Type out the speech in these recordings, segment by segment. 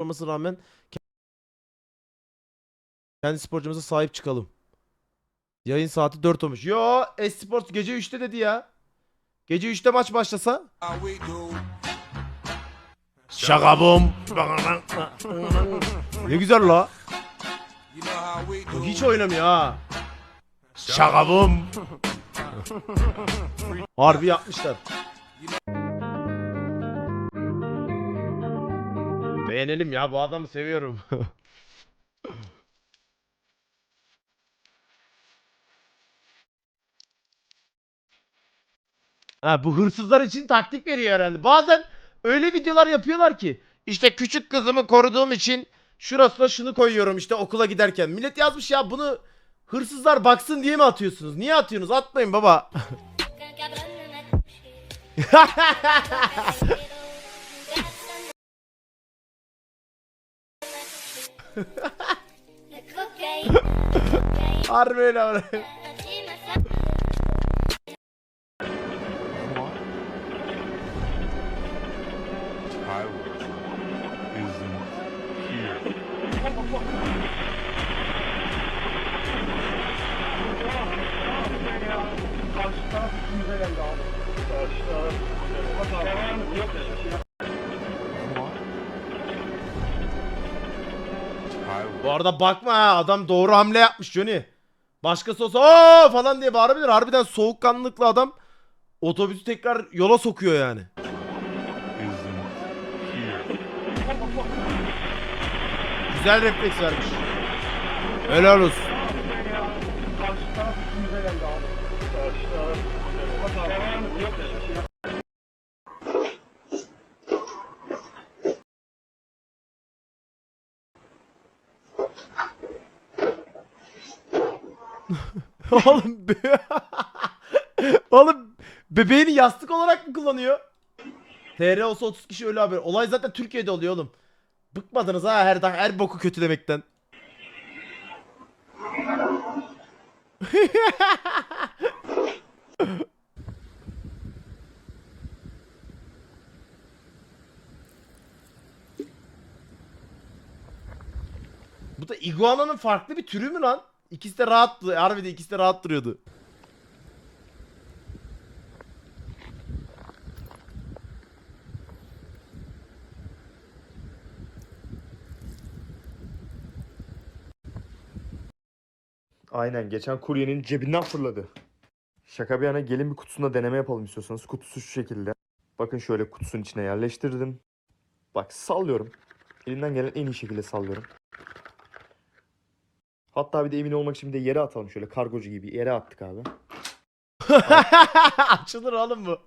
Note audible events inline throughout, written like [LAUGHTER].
olmasına rağmen kendi sporcumuza sahip çıkalım. Yayın saati 4 olmuş. Yo, Esports gece 3'te dedi ya. Gece 3'te maç başlasa. Şakabum. ne güzel la. Hiç oynamıyor ha. Şakabum. Harbi yapmışlar. Beğenelim ya bu adamı seviyorum. [LAUGHS] ha bu hırsızlar için taktik veriyor herhalde. Bazen öyle videolar yapıyorlar ki işte küçük kızımı koruduğum için şurasına şunu koyuyorum işte okula giderken. Millet yazmış ya bunu hırsızlar baksın diye mi atıyorsunuz? Niye atıyorsunuz? Atmayın baba. [LAUGHS] [LAUGHS] [LAUGHS] Harbi öyle Bu arada bakma adam doğru hamle yapmış Johnny. Başkası olsa aa falan diye bağırabilir. Harbiden soğukkanlılıkla adam otobüsü tekrar yola sokuyor yani. Güzel refleks vermiş. Helal olsun. [LAUGHS] Oğlum be- [LAUGHS] Oğlum bebeğini yastık olarak mı kullanıyor? TR olsa 30 kişi ölü haber. Olay zaten Türkiye'de oluyor oğlum. Bıkmadınız ha her her boku kötü demekten. [LAUGHS] Bu da iguananın farklı bir türü mü lan? İkisi de rahat, harbiden ikisi de rahat duruyordu. Aynen geçen kuryenin cebinden fırladı. Şaka bir yana gelin bir kutusunda deneme yapalım istiyorsanız. Kutusu şu şekilde. Bakın şöyle kutusunun içine yerleştirdim. Bak sallıyorum. Elimden gelen en iyi şekilde sallıyorum. Hatta bir de emin olmak için bir de yere atalım şöyle kargocu gibi yere attık abi. [LAUGHS] Açılır oğlum bu.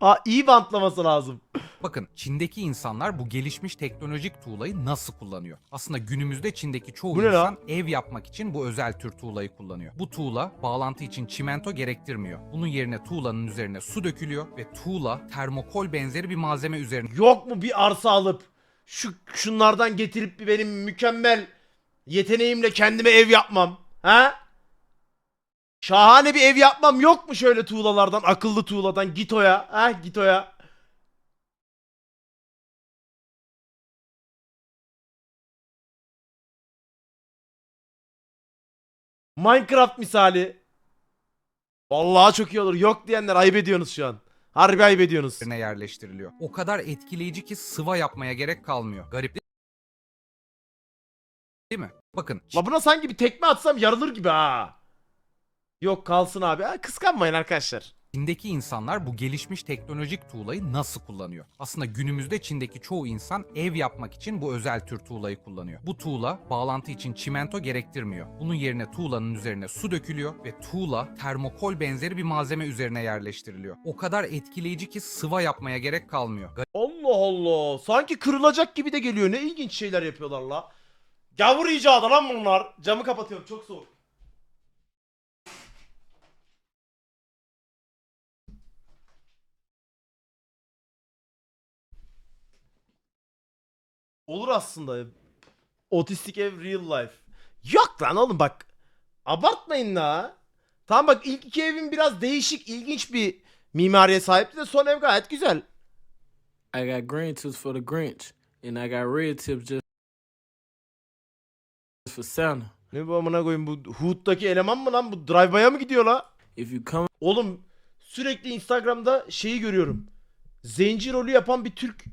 Aa, iyi bantlaması lazım. Bakın Çin'deki insanlar bu gelişmiş teknolojik tuğlayı nasıl kullanıyor? Aslında günümüzde Çin'deki çoğu Bu ne insan lan? ev yapmak için bu özel tür tuğlayı kullanıyor. Bu tuğla bağlantı için çimento gerektirmiyor. Bunun yerine tuğlanın üzerine su dökülüyor ve tuğla termokol benzeri bir malzeme üzerine Yok mu bir arsa alıp şu şunlardan getirip bir benim mükemmel yeteneğimle kendime ev yapmam? Ha? Şahane bir ev yapmam yok mu şöyle tuğlalardan, akıllı tuğladan Gito'ya? Ha Gito'ya. Minecraft misali. Vallahi çok iyi olur. Yok diyenler ayıp ediyorsunuz şu an. Harbi ayıp ediyorsunuz. yerleştiriliyor. O kadar etkileyici ki sıva yapmaya gerek kalmıyor. Garip değil mi? Bakın La buna sanki bir tekme atsam yarılır gibi ha. Yok kalsın abi. Ha, kıskanmayın arkadaşlar. Çin'deki insanlar bu gelişmiş teknolojik tuğlayı nasıl kullanıyor? Aslında günümüzde Çin'deki çoğu insan ev yapmak için bu özel tür tuğlayı kullanıyor. Bu tuğla bağlantı için çimento gerektirmiyor. Bunun yerine tuğlanın üzerine su dökülüyor ve tuğla termokol benzeri bir malzeme üzerine yerleştiriliyor. O kadar etkileyici ki sıva yapmaya gerek kalmıyor. Allah Allah. Sanki kırılacak gibi de geliyor. Ne ilginç şeyler yapıyorlar la. Gavur icadı lan bunlar. Camı kapatıyorum çok soğuk. Olur aslında. Otistik ev real life. Yok lan oğlum bak. Abartmayın la. Tamam bak ilk iki evin biraz değişik, ilginç bir mimariye sahipti de son ev gayet güzel. I got green tips for the Grinch, and I got red tips just for Santa. Ne bu amına koyayım bu Hood'daki eleman mı lan bu drive-by'a mı gidiyor la? If you come Oğlum sürekli Instagram'da şeyi görüyorum. Zenci rolü yapan bir Türk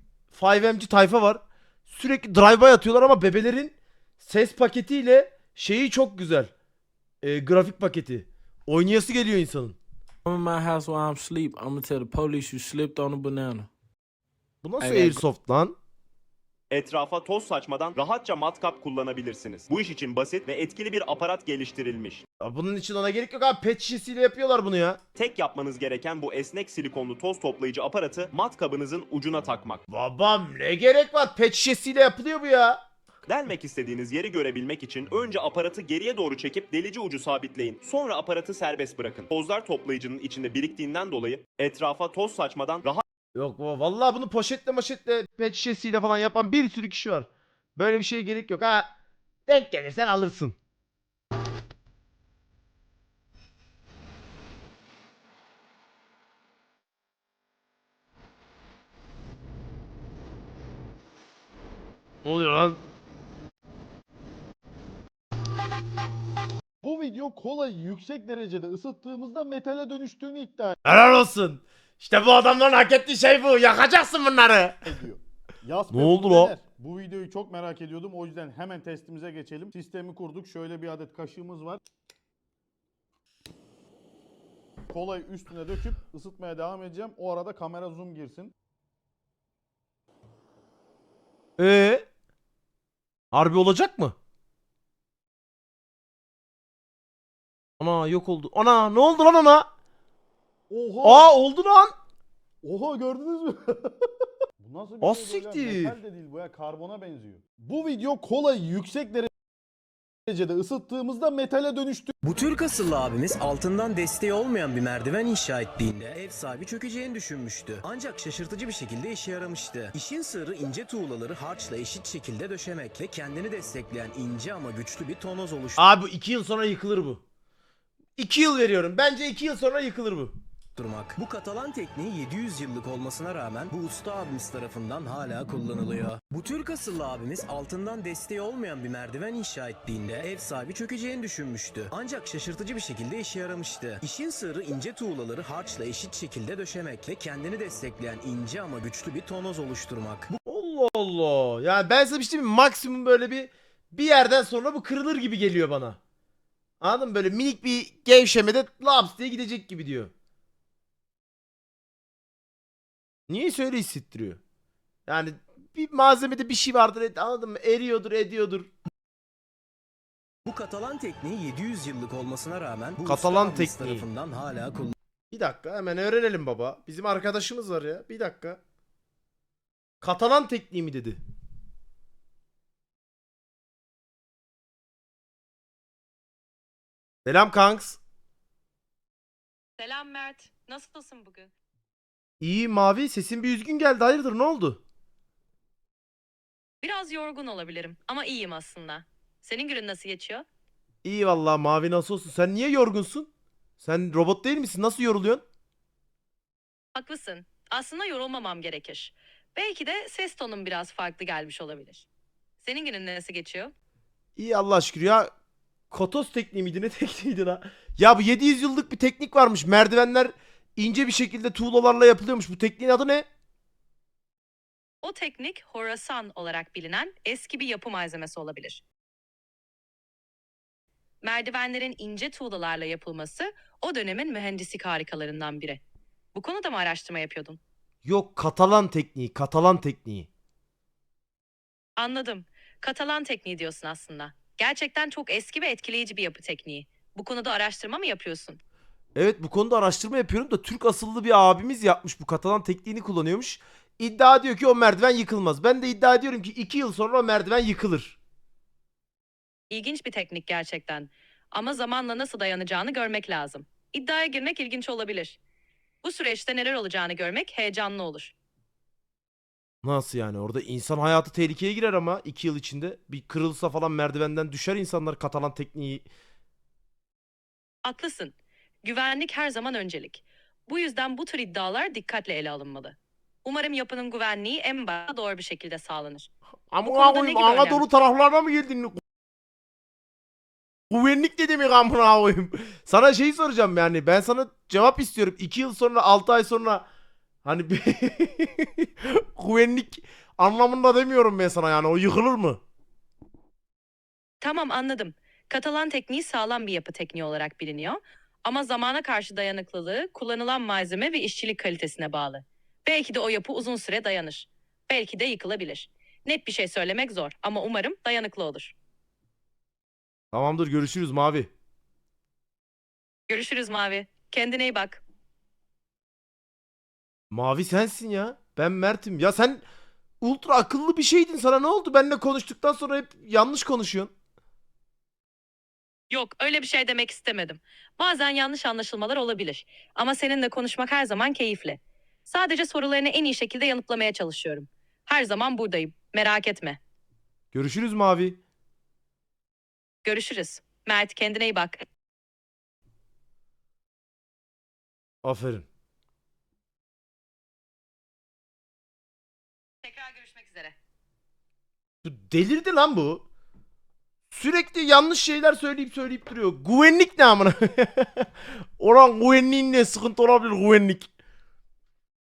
5MC tayfa var. Sürekli drive-by atıyorlar ama bebelerin ses paketiyle şeyi çok güzel. Ee, grafik paketi. Oynayası geliyor insanın. in my house while I'm asleep, I'm gonna tell the police you slipped on a banana. Bu nasıl Evet. airsoft lan? Etrafa toz saçmadan rahatça matkap kullanabilirsiniz. Bu iş için basit ve etkili bir aparat geliştirilmiş. Ya bunun için ona gerek yok abi. Pet şişesiyle yapıyorlar bunu ya. Tek yapmanız gereken bu esnek silikonlu toz toplayıcı aparatı matkabınızın ucuna takmak. Babam ne gerek var? Pet şişesiyle yapılıyor bu ya. Delmek istediğiniz yeri görebilmek için önce aparatı geriye doğru çekip delici ucu sabitleyin. Sonra aparatı serbest bırakın. Tozlar toplayıcının içinde biriktiğinden dolayı etrafa toz saçmadan Yok baba vallahi bunu poşetle maşetle pet şişesiyle falan yapan bir sürü kişi var. Böyle bir şeye gerek yok ha. Denk gelirsen alırsın. Ne oluyor lan? Bu video kolayı yüksek derecede ısıttığımızda metale dönüştüğünü iddia Helal olsun. İşte bu adamların hak ettiği şey bu. Yakacaksın bunları. ediyor. Yas Ne oldu bu la? neler? Bu videoyu çok merak ediyordum. O yüzden hemen testimize geçelim. Sistemi kurduk. Şöyle bir adet kaşığımız var. Kolayı üstüne döküp ısıtmaya devam edeceğim. O arada kamera zoom girsin. Ee? Harbi olacak mı? Ana yok oldu. Ana ne oldu lan ona? Oha! Aa oldu lan. Oha gördünüz mü? [LAUGHS] bu nasıl bir Az şey böyle? siktir. Metal de değil bu ya karbona benziyor. Bu video kolayı yüksek derecede ısıttığımızda metale dönüştü. Bu Türk asıllı abimiz altından desteği olmayan bir merdiven inşa ettiğinde ev sahibi çökeceğini düşünmüştü. Ancak şaşırtıcı bir şekilde işe yaramıştı. İşin sırrı ince tuğlaları harçla eşit şekilde döşemek ve kendini destekleyen ince ama güçlü bir tonoz oluşturmak. Abi bu iki yıl sonra yıkılır bu. İki yıl veriyorum. Bence iki yıl sonra yıkılır bu. Bu Katalan tekniği 700 yıllık olmasına rağmen bu usta abimiz tarafından hala kullanılıyor. Bu Türk asıllı abimiz altından desteği olmayan bir merdiven inşa ettiğinde ev sahibi çökeceğini düşünmüştü. Ancak şaşırtıcı bir şekilde işe yaramıştı. İşin sırrı ince tuğlaları harçla eşit şekilde döşemek ve kendini destekleyen ince ama güçlü bir tonoz oluşturmak. Bu Allah Allah. Yani ben sana bir şey? Maksimum böyle bir bir yerden sonra bu kırılır gibi geliyor bana. Anladın mı? Böyle minik bir gevşemede laps diye gidecek gibi diyor. Niye öyle hissettiriyor? Yani bir malzemede bir şey vardır anladın mı? Eriyordur ediyordur. Bu Katalan tekniği 700 yıllık olmasına rağmen bu Katalan usta tekniği. tarafından hala kullanılıyor. Bir dakika hemen öğrenelim baba. Bizim arkadaşımız var ya. Bir dakika. Katalan tekniği mi dedi? Selam kanks. Selam Mert. Nasılsın bugün? İyi mavi sesin bir üzgün geldi. Hayırdır ne oldu? Biraz yorgun olabilirim ama iyiyim aslında. Senin günün nasıl geçiyor? İyi vallahi mavi nasıl olsun? Sen niye yorgunsun? Sen robot değil misin? Nasıl yoruluyorsun? Haklısın. Aslında yorulmamam gerekir. Belki de ses tonum biraz farklı gelmiş olabilir. Senin günün nasıl geçiyor? İyi Allah şükür ya. Kotos tekniği miydi ne [LAUGHS] tekniğiydi la? Ya bu 700 yıllık bir teknik varmış. Merdivenler ince bir şekilde tuğlalarla yapılıyormuş. Bu tekniğin adı ne? O teknik Horasan olarak bilinen eski bir yapı malzemesi olabilir. Merdivenlerin ince tuğlalarla yapılması o dönemin mühendislik harikalarından biri. Bu konuda mı araştırma yapıyordun? Yok Katalan tekniği. Katalan tekniği. Anladım. Katalan tekniği diyorsun aslında. Gerçekten çok eski ve etkileyici bir yapı tekniği. Bu konuda araştırma mı yapıyorsun? Evet bu konuda araştırma yapıyorum da Türk asıllı bir abimiz yapmış bu Katalan tekniğini kullanıyormuş. İddia diyor ki o merdiven yıkılmaz. Ben de iddia ediyorum ki 2 yıl sonra o merdiven yıkılır. İlginç bir teknik gerçekten. Ama zamanla nasıl dayanacağını görmek lazım. İddiaya girmek ilginç olabilir. Bu süreçte neler olacağını görmek heyecanlı olur. Nasıl yani orada insan hayatı tehlikeye girer ama 2 yıl içinde bir kırılsa falan merdivenden düşer insanlar Katalan tekniği. Haklısın. Güvenlik her zaman öncelik. Bu yüzden bu tür iddialar dikkatle ele alınmalı. Umarım yapının güvenliği en başta doğru bir şekilde sağlanır. Ne koyayım Anadolu taraflarına mı geldin? Güvenlik ne demek amına koyayım? [LAUGHS] Sana şeyi soracağım yani. Ben sana cevap istiyorum. 2 yıl sonra 6 ay sonra hani [LAUGHS] güvenlik anlamında demiyorum ben sana yani. O yıkılır mı? Tamam anladım. Katalan tekniği sağlam bir yapı tekniği olarak biliniyor. Ama zamana karşı dayanıklılığı, kullanılan malzeme ve işçilik kalitesine bağlı. Belki de o yapı uzun süre dayanır. Belki de yıkılabilir. Net bir şey söylemek zor ama umarım dayanıklı olur. Tamamdır görüşürüz Mavi. Görüşürüz Mavi. Kendine iyi bak. Mavi sensin ya. Ben Mert'im. Ya sen ultra akıllı bir şeydin. Sana ne oldu? Benle konuştuktan sonra hep yanlış konuşuyorsun. Yok öyle bir şey demek istemedim. Bazen yanlış anlaşılmalar olabilir. Ama seninle konuşmak her zaman keyifli. Sadece sorularını en iyi şekilde yanıtlamaya çalışıyorum. Her zaman buradayım. Merak etme. Görüşürüz Mavi. Görüşürüz. Mert kendine iyi bak. Aferin. Tekrar görüşmek üzere. Bu Delirdi lan bu. Sürekli yanlış şeyler söyleyip söyleyip duruyor. Güvenlik ne amına? [LAUGHS] Oran güvenliğin ne sıkıntı olabilir güvenlik.